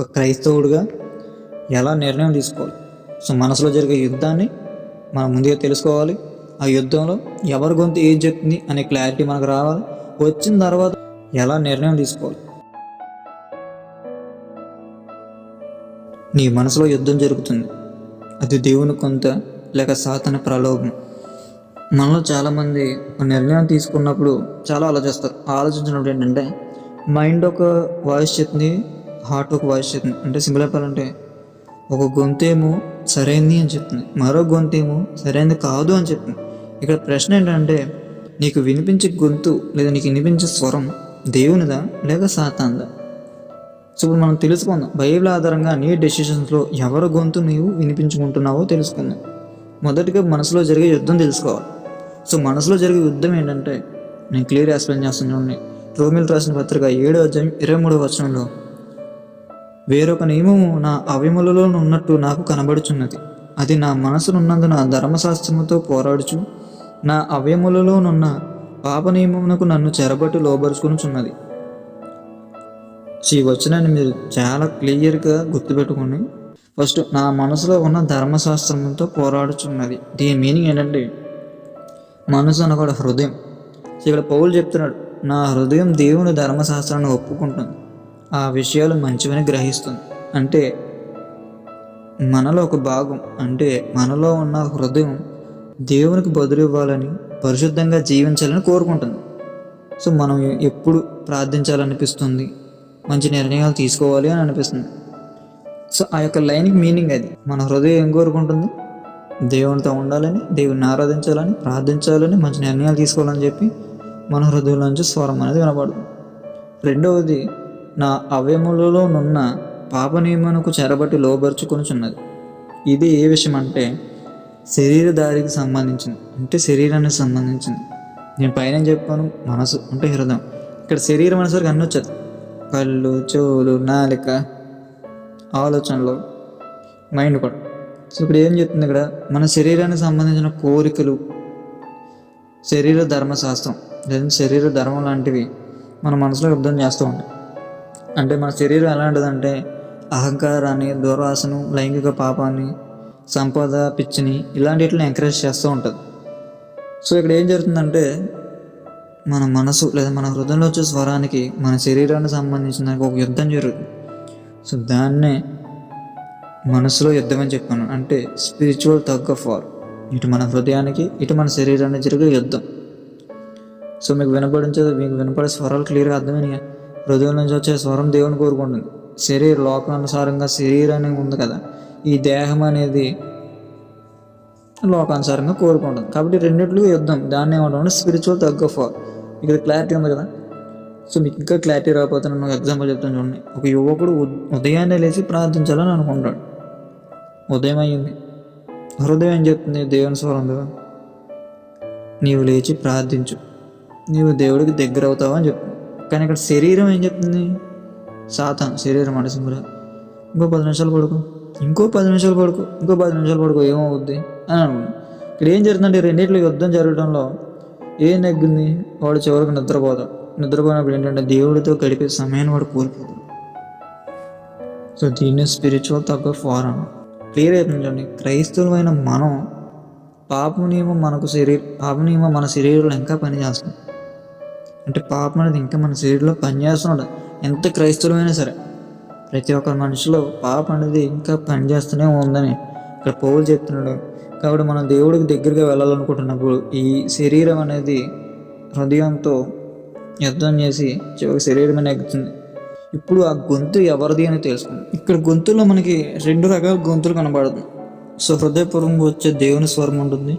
ఒక క్రైస్తవుడిగా ఎలా నిర్ణయం తీసుకోవాలి? సో మనసులో జరిగే యుద్ధాన్ని మనం ముందుగా తెలుసుకోవాలి. ఆ యుద్ధంలో ఎవరి గొంతు ఏం చెప్తుంది అనే క్లారిటీ మనకు రావాలి. వచ్చిన తర్వాత ఎలా నిర్ణయం తీసుకోవాలి? నీ మనసులో యుద్ధం జరుగుతుంది. అది దేవుని కొంత లేక సాతన ప్రలోభం. మనలో చాలామంది నిర్ణయం తీసుకున్నప్పుడు చాలా ఆలోచిస్తారు. ఆలోచించినప్పుడు ఏంటంటే మైండ్ ఒక వాయిస్ చెప్తుంది హార్ట్ ఒక వాయిస్ చెప్తుంది. అంటే సింపుల్ చెప్పాలంటే ఒక గొంతేమో సరైంది అని చెప్తుంది. మరో గొంతేమో సరైనది కాదు అని చెప్తుంది. ఇక్కడ ప్రశ్న ఏంటంటే నీకు వినిపించే గొంతు లేదా నీకు వినిపించే స్వరం దేవునిదా లేక సాతాందా సో ఇప్పుడు మనం తెలుసుకుందాం. బైబిల్ ఆధారంగా నీ డెసిషన్స్లో ఎవరి గొంతు నీవు వినిపించుకుంటున్నావో తెలుసుకుందాం. మొదటిగా మనసులో జరిగే యుద్ధం తెలుసుకోవాలి. సో మనసులో జరిగే యుద్ధం ఏంటంటే నేను క్లియర్ ఎక్స్ప్లెయిన్ చేస్తాను చూడండి రోమిల్ రాసిన పత్రిక ఏడో అధ్యాయం ఇరవై మూడో వచనంలో వేరొక నియమము నా అవయములలో ఉన్నట్టు నాకు కనబడుచున్నది. అది నా మనసునున్నందున ధర్మశాస్త్రముతో పోరాడుచు నా అవయములలోనున్న పాప నియమమునకు నన్ను చెరబట్టి లోబరుచుకునిచున్నది. ఈ వచనాన్ని మీరు చాలా క్లియర్గా గుర్తుపెట్టుకోండి. ఫస్ట్ నా మనసులో ఉన్న ధర్మశాస్త్రంతో పోరాడుచున్నది. దీని మీనింగ్ ఏంటంటే మనసు అనగా హృదయం. ఇక్కడ పౌలు చెప్తున్నాడు నా హృదయం దేవుని ధర్మశాస్త్రాన్ని ఒప్పుకుంటుంది. ఆ విషయాలు మంచివని గ్రహిస్తుంది. అంటే మనలో ఒక భాగం అంటే మనలో ఉన్న హృదయం దేవునికి బదులు ఇవ్వాలని పరిశుద్ధంగా జీవించాలని కోరుకుంటుంది. సో మనం ఎప్పుడు ప్రార్థించాలనిపిస్తుంది? మంచి నిర్ణయాలు తీసుకోవాలి అని అనిపిస్తుంది. సో ఆ యొక్క లైన్కి మీనింగ్ అది. మన హృదయం ఏం కోరుకుంటుంది? దేవునితో ఉండాలని దేవుని ఆరాధించాలని ప్రార్థించాలని మంచి నిర్ణయాలు తీసుకోవాలని చెప్పి మన హృదయంలోంచి స్వరం అనేది వినపడుతుంది రెండవది నా అవయములలోనున్న నున్న నియమనకు చెరబట్టి లోబరుచుకొనిచున్నది. ఇది ఏ విషయం అంటే శరీరధారికి సంబంధించింది అంటే శరీరానికి సంబంధించింది. నేను పైన చెప్పాను మనసు అంటే హృదయం. ఇక్కడ శరీరం అనేసరికి అన్నీ వచ్చేది. కళ్ళు చెవులు నాలిక ఆలోచనలు మైండ్ కూడా. సో ఇక్కడ ఏం చెప్తుంది ఇక్కడ? మన శరీరానికి సంబంధించిన కోరికలు శరీర ధర్మశాస్త్రం లేదంటే శరీర ధర్మం లాంటివి మన మనసులో అర్థం చేస్తూ ఉంటాయి. అంటే మన శరీరం ఎలాంటిదంటే అహంకారాన్ని దూర్వాసను లైంగిక పాపాన్ని సంపద పిచ్చిని ఇలాంటి వాటిని ఎంకరేజ్ చేస్తూ ఉంటుంది. సో ఇక్కడ ఏం జరుగుతుందంటే మన మనసు లేదా మన హృదయంలో వచ్చే స్వరానికి మన శరీరానికి సంబంధించిన దానికి ఒక యుద్ధం జరుగుతుంది. సో దాన్నే మనసులో యుద్ధం అని చెప్పాను అంటే స్పిరిచువల్ తగ్ ఆఫ్ వార్ ఇటు మన హృదయానికి ఇటు మన శరీరానికి జరిగే యుద్ధం. సో మీకు వినపడించదు మీకు వినపడే స్వరాలు క్లియర్గా అర్థమైనాయి? హృదయం నుంచి వచ్చే స్వరం దేవుని కోరుకుంటుంది. శరీర లోకానుసారంగా శరీరాన్ని ఉంది కదా ఈ దేహం అనేది లోకానుసారంగా కోరుకుంటుంది. కాబట్టి రెండింటికి యుద్ధం దాన్ని ఏమంటాం స్పిరిచువల్ తగ్గ ఆఫ్ ఇక్కడ క్లారిటీ ఉంది కదా? సో మీకు ఇంకా క్లారిటీ రాకపోతే నేను ఒక ఎగ్జాంపుల్ చెప్తాను చూడండి. ఒక యువకుడు ఉదయాన్నే లేచి ప్రార్థించాలని అనుకుంటాడు. ఉదయం అయ్యింది. హృదయం ఏం చెప్తుంది? దేవుని స్వరం నీవు లేచి ప్రార్థించు. నీవు దేవుడికి దగ్గర అవుతావు అని చెప్తుంది. కానీ ఇక్కడ శరీరం ఏం చెప్తుంది? సాతాన్ శరీరం అంటే ఇంకో పది నిమిషాలు పడుకో. ఇంకో పది నిమిషాలు పడుకో. ఇంకో పది నిమిషాలు పడుకో ఏమవుద్ది? అని అనుకున్నాను ఇక్కడ ఏం జరుగుతుందంటే రెండింటిలో యుద్ధం జరగడంలో ఏం నెగ్గింది? వాడు చివరికి నిద్రపోతాడు. నిద్రపోయినప్పుడు ఏంటంటే దేవుడితో గడిపే సమయాన్ని వాడు కోల్పోతాడు. సో దీన్ని స్పిరిచువల్ తగ్గ ఫారం క్లియర్ అవుతుందండి క్రైస్తవులమైన మనం పాపం నియమం మనకు శరీర పాపం నియమం మన శరీరంలో ఇంకా పనిచేస్తుంది. అంటే పాపం అనేది ఇంకా మన శరీరంలో పనిచేస్తున్నాడు. ఎంత క్రైస్తవులమైనా సరే. ప్రతి ఒక్క మనిషిలో పాపం అనేది ఇంకా పనిచేస్తూనే ఉందని ఇక్కడ పౌలు చెప్తున్నాడు. కాబట్టి మనం దేవుడికి దగ్గరగా వెళ్ళాలనుకుంటున్నప్పుడు ఈ శరీరం అనేది హృదయంతో యుద్ధం చేసి చివరికి శరీరం అనేది ఇప్పుడు ఆ గొంతు ఎవరిది అని తెలుసుకుంది. ఇక్కడ గొంతులో మనకి రెండు రకాల గొంతులు కనబడుతుంది. సో హృదయపూర్వంగా వచ్చే దేవుని స్వరం ఉంటుంది.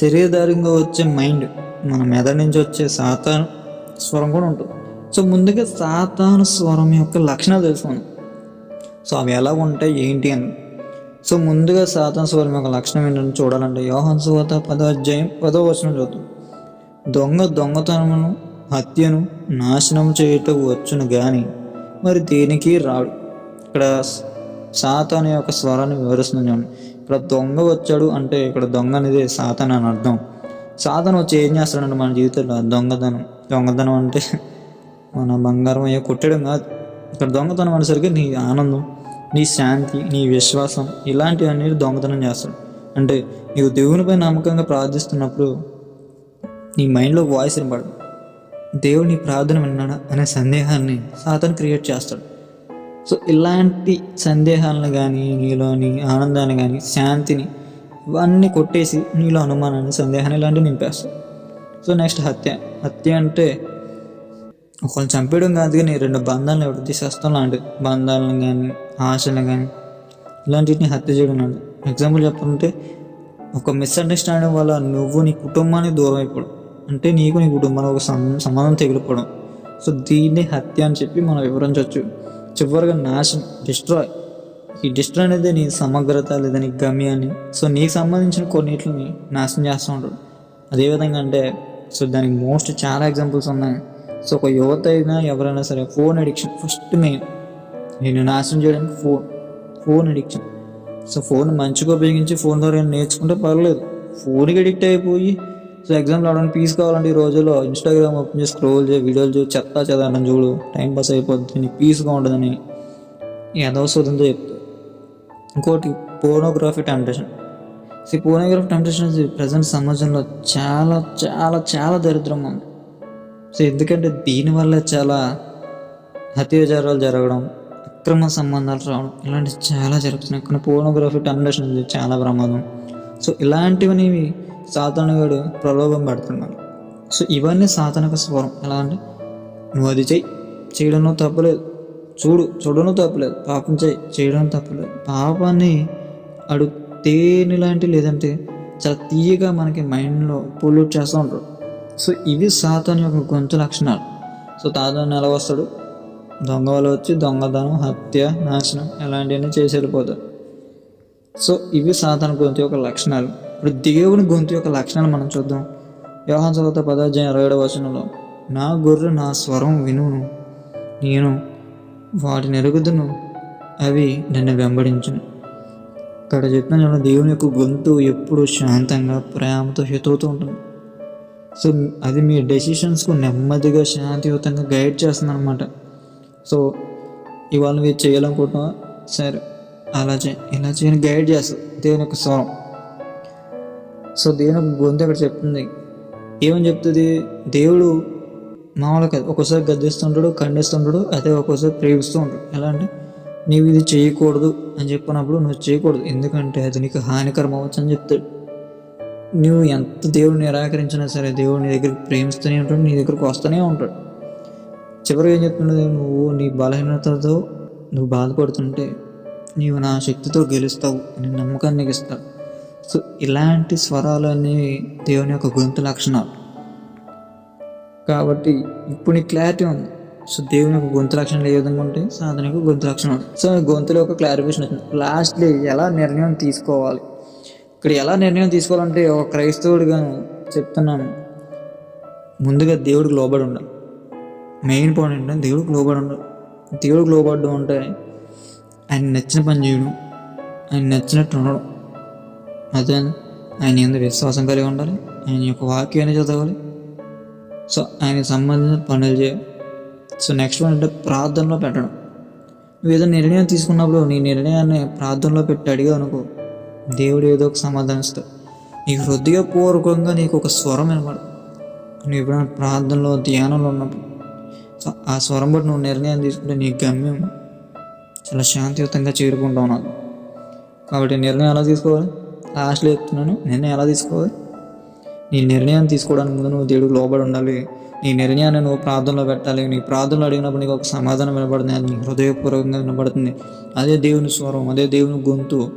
శరీరధారంగా వచ్చే మైండ్. మన మెదడు నుంచి వచ్చే సాతాను. స్వరం కూడా ఉంటుంది. సో ముందుగా సాతాను స్వరం యొక్క లక్షణాలు తెలుసుకుందాం. సో అవి ఎలా ఉంటాయి ఏంటి అని. సో ముందుగా సాతాను స్వరం యొక్క లక్షణం ఏంటని చూడాలంటే యోహన్ సువాత పదో అధ్యాయం పదో వచనం చూద్దాం. దొంగ దొంగతనమును హత్యను నాశనం చేయటం వచ్చును కానీ మరి దేనికి రాడు? ఇక్కడ సాతాను యొక్క స్వరాన్ని వివరిస్తున్నాను ఇక్కడ దొంగ వచ్చాడు అంటే ఇక్కడ దొంగ అనేది సాతాన్ అని అర్థం. సాతాను వచ్చి ఏం చేస్తాడంటే మన జీవితంలో దొంగతనం దొంగతనం అంటే మన బంగారం అయ్యే కొట్టడం కాదు. ఇక్కడ దొంగతనం అనేసరికి నీ ఆనందం నీ శాంతి నీ విశ్వాసం ఇలాంటివన్నీ దొంగతనం చేస్తాడు. అంటే నీవు దేవునిపై నమ్మకంగా ప్రార్థిస్తున్నప్పుడు నీ మైండ్లో వాయిస్ వినపడదు దేవుడు నీ ప్రార్థన విన్నాడా అనే సందేహాన్ని సాతను క్రియేట్ చేస్తాడు. సో ఇలాంటి సందేహాలను కానీ నీలోని ఆనందాన్ని కానీ శాంతిని ఇవన్నీ కొట్టేసి నీలో అనుమానాన్ని సందేహాన్ని ఇలాంటివి నింపేస్తాడు. సో నెక్స్ట్ హత్య. హత్య అంటే ఒకళ్ళు చంపేయడం కాదు కానీ రెండు బంధాలను ఎవరు తీసేస్తాం లాంటిది. బంధాలను కానీ ఆశలు కానీ ఇలాంటిని హత్య చేయడం లాంటిది. ఎగ్జాంపుల్ చెప్పాలంటే ఒక మిస్అండర్స్టాండింగ్ వల్ల నువ్వు నీ కుటుంబానికి దూరం అయిపోవడం. అంటే నీకు నీ కుటుంబానికి ఒక సం- సంబంధం తెగిలిపోవడం. సో దీన్ని హత్య అని చెప్పి మనం వివరించవచ్చు. చివరిగా నాశనం డిస్ట్రాయ్. ఈ డిస్ట్రాయ్ అనేది నీ సమగ్రత లేదా నీ గమ్యాన్ని సో నీకు సంబంధించిన కొన్నిటిని నాశనం చేస్తూ ఉంటాడు. అదేవిధంగా అంటే సో దానికి మోస్ట్ చాలా ఎగ్జాంపుల్స్ ఉన్నాయి. సో ఒక యువత అయినా ఎవరైనా సరే ఫోన్ అడిక్షన్ ఫస్ట్ మెయిన్ నేను నాశనం చేయడానికి phone phone addiction. So phone మంచిగా ఉపయోగించి ఫోన్ ద్వారా నేర్చుకుంటే పర్లేదు. ఫోన్కి అడిక్ట్ అయిపోయి సో ఎగ్జామ్లో అవడానికి పీస్ కావాలంటే ఈ రోజుల్లో ఇన్స్టాగ్రామ్ ఓపెన్ చేసి స్క్రోల్ చేయి వీడియోలు చూసి చెత్త చదవడం చూడు టైం పాస్ అయిపోద్ది నీకు పీస్గా ఉంటుందని ఏదో సోదంతో చెప్తారు. ఇంకోటి pornography temptation. So pornography temptation present సమాజంలో చాలా చాలా చాలా దరిద్రంగా ఉంది సో ఎందుకంటే దీనివల్ల చాలా హత్యాచారాలు జరగడం అక్రమ సంబంధాలు రావడం ఇలాంటివి చాలా జరుగుతున్నాయి కానీ పోర్నోగ్రఫీ టెంప్టేషన్ అనేది చాలా ప్రమాదం సో ఇలాంటివని సాతానుగాడు ప్రలోభం పెడుతున్నాడు సో ఇవన్నీ సాతానిక స్వరం ఎలా అంటే నువ్వు అది చెయ్యి చేయడంలో తప్పలేదు. చూడు చూడడం తప్పలేదు. పాపం చేయి. చేయడం తప్పలేదు. పాపాన్ని అడుగు తేనె లాంటి లేదంటే చాలా తీయగా మనకి మైండ్లో పొల్యూట్ చేస్తూ ఉంటారు. సో ఇవి సాతాన్ యొక్క గొంతు లక్షణాలు. సో తాతాను ఎలా వస్తాడు? దొంగ వల్ల వచ్చి దొంగతనం హత్య నాశనం ఇలాంటివన్నీ చేసి వెళ్ళిపోతారు సో ఇవి సాధారణ గొంతు యొక్క లక్షణాలు. ఇప్పుడు దేవుని గొంతు యొక్క లక్షణాలు మనం చూద్దాం. వ్యవహార చదువుత పదార్థం ఇరవై ఏడవ వచనంలో నా గొర్రె నా స్వరం వినును. నేను వాటిని ఎరుగుదును. అవి నన్ను వెంబడించును. అక్కడ చెప్పిన దేవుని యొక్క గొంతు ఎప్పుడు శాంతంగా ప్రేమతో హితవుతూ ఉంటుంది. సో అది మీ డెసిషన్స్కు నెమ్మదిగా శాంతియుతంగా గైడ్ చేస్తుంది అనమాట సో ఇవాళ మీరు చేయాలనుకుంటున్నా సరే అలా చే ఇలా చేయని గైడ్ చేస్తుంది. దేవుని యొక్క స్వరం. సో దేవుని యొక్క గొంతు అక్కడ చెప్తుంది. ఏమని చెప్తుంది? దేవుడు మామూలుగా కాదు. ఒక్కోసారి గద్దిస్తుంటాడు ఖండిస్తుంటాడు అదే ఒక్కోసారి ప్రేమిస్తూ ఉంటాడు. ఎలా అంటే నీవు ఇది చేయకూడదు అని చెప్పినప్పుడు నువ్వు చేయకూడదు. ఎందుకంటే అది నీకు హానికరం అవ్వచ్చు అని చెప్తాడు. నువ్వు ఎంత దేవుడిని నిరాకరించినా సరే దేవుడు నీ దగ్గరికి ప్రేమిస్తూనే ఉంటాడు నీ దగ్గరికి వస్తూనే ఉంటాడు. చివరికి ఏం చెప్తున్నది నువ్వు నీ బలహీనతతో నువ్వు బాధపడుతుంటే నీవు నా శక్తితో గెలుస్తావు అని నమ్మకాన్ని నీకు ఇస్తాడు. సో ఇలాంటి స్వరాలు అనేవి దేవుని యొక్క గొంతు లక్షణాలు. కాబట్టి ఇప్పుడు నీకు క్లారిటీ ఉంది. సో దేవుని యొక్క గొంతు లక్షణాలు ఏ విధంగా ఉంటాయి? సాధన యొక్క గొంతు లక్షణాలు సో గొంతులో ఒక క్లారిఫికేషన్ వచ్చింది. లాస్ట్లీ ఎలా నిర్ణయం తీసుకోవాలి? ఇక్కడ ఎలా నిర్ణయం తీసుకోవాలంటే ఒక క్రైస్తవుడిగా చెప్తున్నాను. ముందుగా దేవుడికి లోబడి ఉండాలి. మెయిన్ పాయింట్ ఏంటంటే దేవుడికి లోబడి ఉండాలి. దేవుడికి లోబడడం అంటే ఆయన నచ్చిన పని చేయడం. ఆయన నచ్చినట్టు ఉండడం. అదే ఆయన ఎందు విశ్వాసం కలిగి ఉండాలి. ఆయన యొక్క వాక్యాన్ని చదవాలి. సో ఆయనకు సంబంధించిన పనులు చేయాలి. సో నెక్స్ట్ వన్ అంటే ప్రార్థనలో పెట్టడం. నువ్వు ఏదో నిర్ణయం తీసుకున్నప్పుడు నీ నిర్ణయాన్ని ప్రార్థనలో పెట్టి అడిగా అనుకో దేవుడు ఏదో ఒక సమాధానం ఇస్తాడు. నీకు హృదయపూర్వకంగా నీకు ఒక స్వరం వినపడదు. నువ్వు ఎప్పుడైనా ప్రార్థనలో ధ్యానంలో ఉన్నప్పుడు సో ఆ స్వరం బట్టి నువ్వు నిర్ణయం తీసుకుంటే నీ గమ్యం చాలా శాంతియుతంగా చేరుకుంటావు నాకు. కాబట్టి నిర్ణయం ఎలా తీసుకోవాలి? లాస్ట్లో చెప్తున్నాను నిర్ణయం ఎలా తీసుకోవాలి? నీ నిర్ణయం తీసుకోవడానికి ముందు నువ్వు దేవుడికి లోబడి ఉండాలి. నీ నిర్ణయాన్ని నువ్వు ప్రార్థనలో పెట్టాలి. నీ ప్రార్థనలు అడిగినప్పుడు నీకు ఒక సమాధానం వినబడుతుంది. అది నీ హృదయపూర్వకంగా వినబడుతుంది. అదే దేవుని స్వరం అదే దేవుని గొంతు.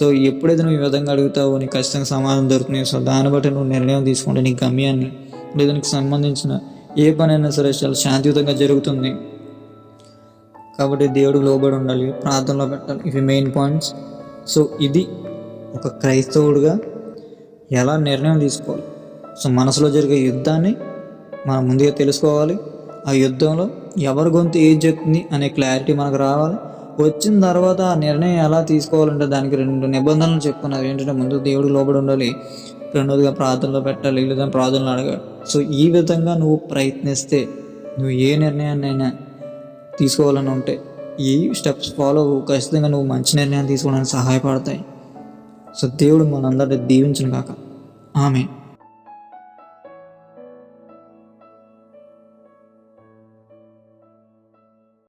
సో ఎప్పుడైతే నువ్వు ఈ విధంగా అడుగుతావో నీకు ఖచ్చితంగా సమాధానం దొరుకుతుంది. సో దాన్ని బట్టి నువ్వు నిర్ణయం తీసుకుంటే నీ గమ్యాన్ని లేదా నీకు సంబంధించిన ఏ పనైనా సరే చాలా శాంతియుతంగా జరుగుతుంది. కాబట్టి దేవుడు లోబడి ఉండాలి ప్రార్థనలో పెట్టాలి. ఇవి మెయిన్ పాయింట్స్. సో ఇది ఒక క్రైస్తవుడిగా ఎలా నిర్ణయం తీసుకోవాలి? సో మనసులో జరిగే యుద్ధాన్ని మనం ముందుగా తెలుసుకోవాలి. ఆ యుద్ధంలో ఎవరి గొంతు ఏం చెప్తుంది అనే క్లారిటీ మనకు రావాలి. వచ్చిన తర్వాత ఆ నిర్ణయం ఎలా తీసుకోవాలంటే దానికి రెండు నిబంధనలు చెప్పుకున్నారు ఏంటంటే ముందు దేవుడు లోబడి ఉండాలి. రెండోదిగా ప్రార్థనలో పెట్టాలి. లేదా ప్రార్థనలు అడగాలి. సో ఈ విధంగా నువ్వు ప్రయత్నిస్తే నువ్వు ఏ నిర్ణయాన్నైనా తీసుకోవాలని ఉంటే ఈ స్టెప్స్ ఫాలో అవ్వు ఖచ్చితంగా నువ్వు మంచి నిర్ణయం తీసుకోవడానికి సహాయపడతాయి. సో దేవుడు మనందరినీ దీవించిన కాక ఆమె